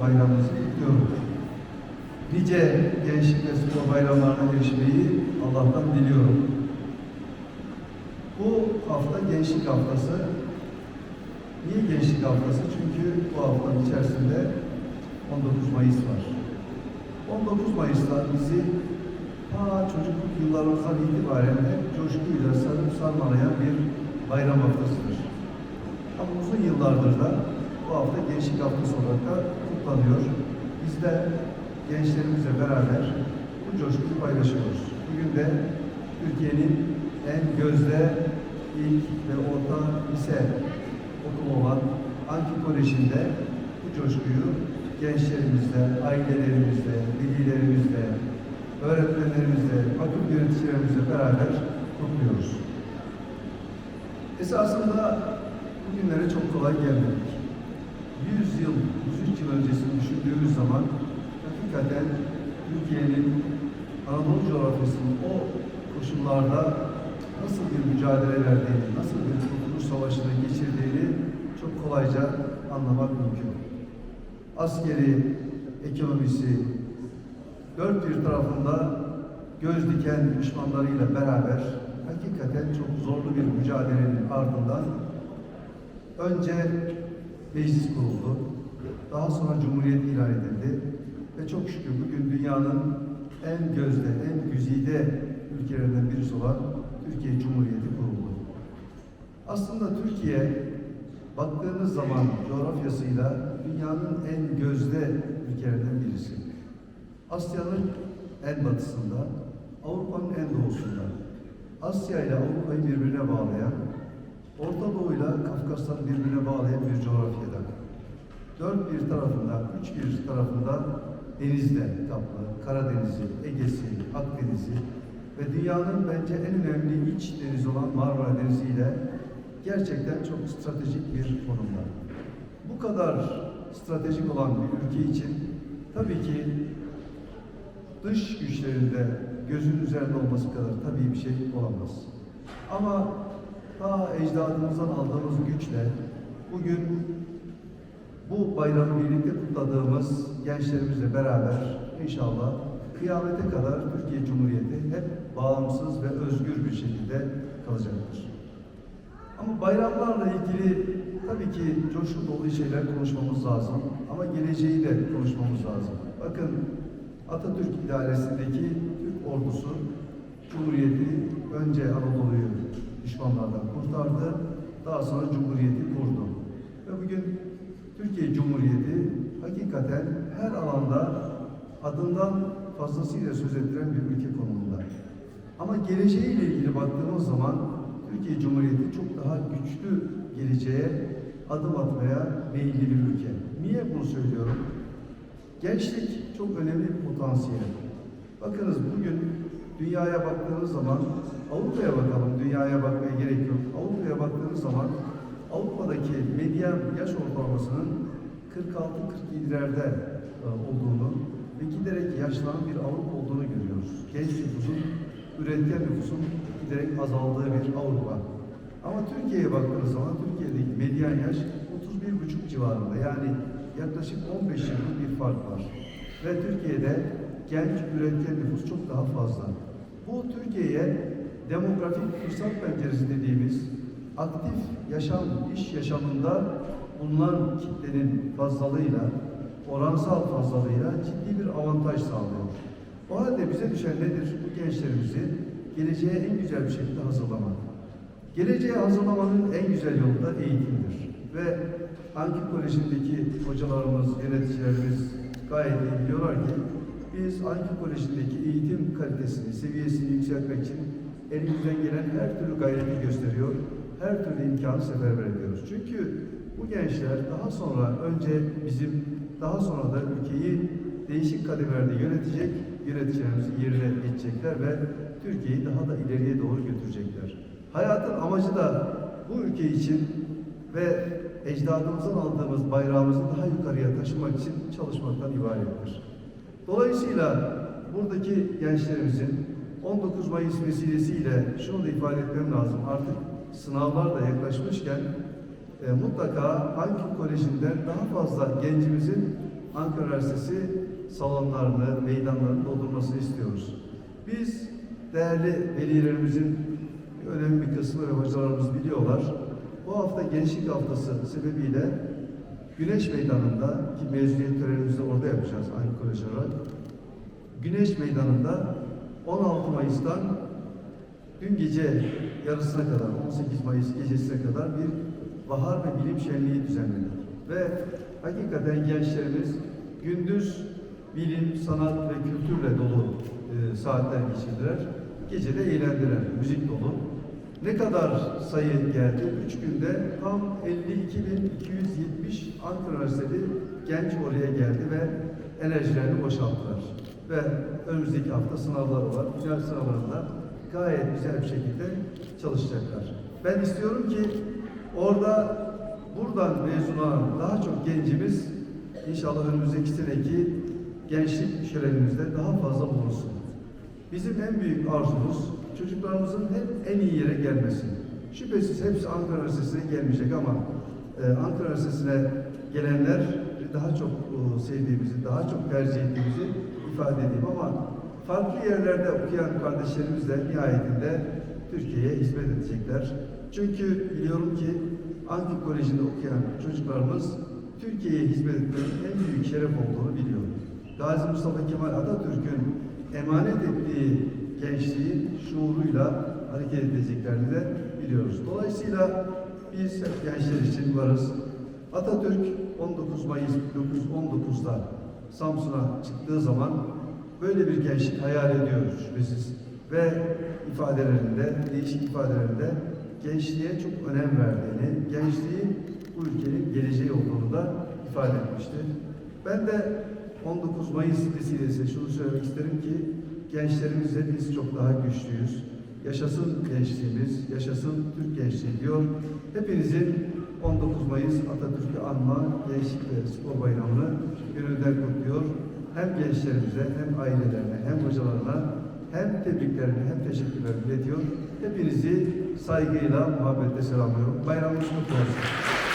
bayramımızı kutluyorum. Nice gençlik ve spor bayramlarına erişmeyi Allah'tan diliyorum. Bu hafta gençlik haftası. Niye gençlik haftası? Çünkü bu haftanın içerisinde 19 Mayıs var. 19 Mayıs'ta bizi ta çocukluk yıllarımızdan itibaren hep coşkuyla sarıp sarmalayan bir bayram haftasıdır. Ama uzun yıllardır da bu hafta Gençlik Haftası olarak da kutlanıyor. Biz de gençlerimizle beraber bu coşkuyu paylaşıyoruz. Bugün de Türkiye'nin en gözde ilk ve orta lise okulu olan Anki Koleji'nde bu coşkuyu gençlerimizle, ailelerimizle, velilerimizle, öğretmenlerimizle, vakıf yöneticilerimizle beraber kutluyoruz. Esasında bugünlere çok kolay gelmedik. 100 yıl, 103 yıl öncesini düşündüğümüz zaman hakikaten Türkiye'nin Anadolu coğrafyasının o koşullarda nasıl bir mücadele verdiğini, nasıl bir kurtuluş savaşını geçirdiğini çok kolayca anlamak mümkün. Askeri, ekonomisi, dört bir tarafında göz diken düşmanlarıyla beraber hakikaten çok zorlu bir mücadelenin ardından önce meclis kuruldu, daha sonra cumhuriyet ilan edildi ve çok şükür bugün dünyanın en gözde, en güzide ülkelerinden birisi olan Türkiye Cumhuriyeti kuruldu. Aslında Türkiye baktığınız zaman coğrafyasıyla dünyanın en gözde ülkelerinden birisi. Asya'nın en batısında, Avrupa'nın en doğusunda, Asya ile Avrupa'yı birbirine bağlayan, Orta Doğu ile Kafkasları birbirine bağlayan bir coğrafyada. Dört bir tarafında, üç bir tarafında denizle kaplı, Karadeniz'i, Ege'si, Akdeniz'i ve dünyanın bence en önemli iç denizi olan Marmara Denizi ile gerçekten çok stratejik bir konumda. Bu kadar stratejik olan bir ülke için tabii ki dış güçlerinde gözün üzerinde olması kadar tabii bir şey olamaz. Ama ta ecdadımızdan aldığımız güçle bugün bu bayramı birlikte kutladığımız gençlerimizle beraber inşallah kıyamete kadar Türkiye Cumhuriyeti hep bağımsız ve özgür bir şekilde kalacaktır. Ama bayramlarla ilgili tabii ki coşku dolu şeyler konuşmamız lazım. Ama geleceği de konuşmamız lazım. Bakın Atatürk idaresindeki Türk ordusu Cumhuriyeti önce Anadolu'yu düşmanlardan kurtardı. Daha sonra Cumhuriyeti kurdu. Ve bugün Türkiye Cumhuriyeti hakikaten her alanda adından fazlasıyla söz ettiren bir ülke konumunda. Ama geleceğiyle ilgili baktığımız zaman Türkiye Cumhuriyeti çok daha güçlü geleceğe adım atmaya meyilli bir ülke. Niye bunu söylüyorum? Gençlik çok önemli bir potansiyel. Bakınız bugün dünyaya baktığınız zaman Avrupa'ya bakalım, dünyaya bakmaya gerek yok. Avrupa'ya baktığınız zaman Avrupa'daki medyan yaş ortalamasının 46-47'lerde e, olduğunu ve giderek yaşlanan bir Avrupa olduğunu görüyoruz. Genç nüfusun, üretken nüfusun giderek azaldığı bir Avrupa. Ama Türkiye'ye baktığınız zaman Türkiye'deki medyan yaş 31,5 civarında. Yani yaklaşık 15 yıllık bir fark var. Ve Türkiye'de genç üretken nüfus çok daha fazla. Bu Türkiye'ye demografik fırsat penceresi dediğimiz aktif yaşam, iş yaşamında bulunan kitlenin fazlalığıyla, oransal fazlalığıyla ciddi bir avantaj sağlıyor. O halde bize düşen nedir? Bu gençlerimizi geleceğe en güzel bir şekilde hazırlamak. Geleceğe hazırlamanın en güzel yolu da eğitimdir. Ve Anki Koleji'ndeki hocalarımız, yöneticilerimiz gayet iyi biliyorlar ki biz Anki Koleji'ndeki eğitim kalitesini, seviyesini yükseltmek için elimizden gelen her türlü gayreti gösteriyor, her türlü imkanı seferber ediyoruz. Çünkü bu gençler daha sonra önce bizim, daha sonra da ülkeyi değişik kademelerde yönetecek, yöneticilerimizi yerine geçecekler ve Türkiye'yi daha da ileriye doğru götürecekler. Hayatın amacı da bu ülke için ve ecdadımızdan aldığımız bayrağımızı daha yukarıya taşımak için çalışmaktan ibarettir. Dolayısıyla buradaki gençlerimizin 19 Mayıs vesilesiyle şunu da ifade etmem lazım. Artık sınavlar da yaklaşmışken e, mutlaka Ankara Koleji'nden daha fazla gencimizin Ankara Üniversitesi salonlarını, meydanlarını doldurmasını istiyoruz. Biz değerli velilerimizin önemli bir kısmı ve hocalarımız biliyorlar. Bu hafta Gençlik Haftası sebebiyle Güneş Meydanı'nda ki mezuniyet törenimizi orada yapacağız aynı kolej olarak. Güneş Meydanı'nda 16 Mayıs'tan dün gece yarısına kadar, 18 Mayıs gecesine kadar bir bahar ve bilim şenliği düzenledik. Ve hakikaten gençlerimiz gündüz bilim, sanat ve kültürle dolu e, saatler geçirdiler. Gece de eğlendiler, müzik dolu. Ne kadar sayı geldi? Üç günde tam 52.270 Ankara Üniversiteli genç oraya geldi ve enerjilerini boşalttılar. Ve önümüzdeki hafta sınavları var. Final sınavlarında gayet güzel bir şekilde çalışacaklar. Ben istiyorum ki orada buradan mezun olan daha çok gencimiz inşallah önümüzdeki seneki gençlik şölenimizde daha fazla bulunsun. Bizim en büyük arzumuz çocuklarımızın hep en iyi yere gelmesi. Şüphesiz hepsi Ankara Üniversitesi'ne gelmeyecek ama e, Ankara Üniversitesi'ne gelenler daha çok e, sevdiğimizi, daha çok tercih ettiğimizi ifade edeyim ama farklı yerlerde okuyan kardeşlerimiz de nihayetinde Türkiye'ye hizmet edecekler. Çünkü biliyorum ki Ankara Koleji'nde okuyan çocuklarımız Türkiye'ye hizmet etmenin en büyük şeref olduğunu biliyor. Gazi Mustafa Kemal Atatürk'ün emanet ettiği gençliğin şuuruyla hareket edeceklerini de biliyoruz. Dolayısıyla biz hep gençler için varız. Atatürk 19 Mayıs 1919'da Samsun'a çıktığı zaman böyle bir gençlik hayal ediyoruz şüphesiz. Ve ifadelerinde, değişik ifadelerinde gençliğe çok önem verdiğini, gençliğin bu ülkenin geleceği olduğunu da ifade etmişti. Ben de 19 Mayıs vesilesiyle şunu söylemek isterim ki gençlerimizle biz çok daha güçlüyüz. Yaşasın gençliğimiz, yaşasın Türk gençliği diyor. Hepinizin 19 Mayıs Atatürk'ü anma Gençlik ve Spor Bayramı'nı gönülden kutluyor. Hem gençlerimize, hem ailelerine, hem hocalarına hem tebriklerini hem teşekkürlerimi iletiyor. Hepinizi saygıyla, muhabbetle selamlıyorum. Bayramınız kutlu olsun.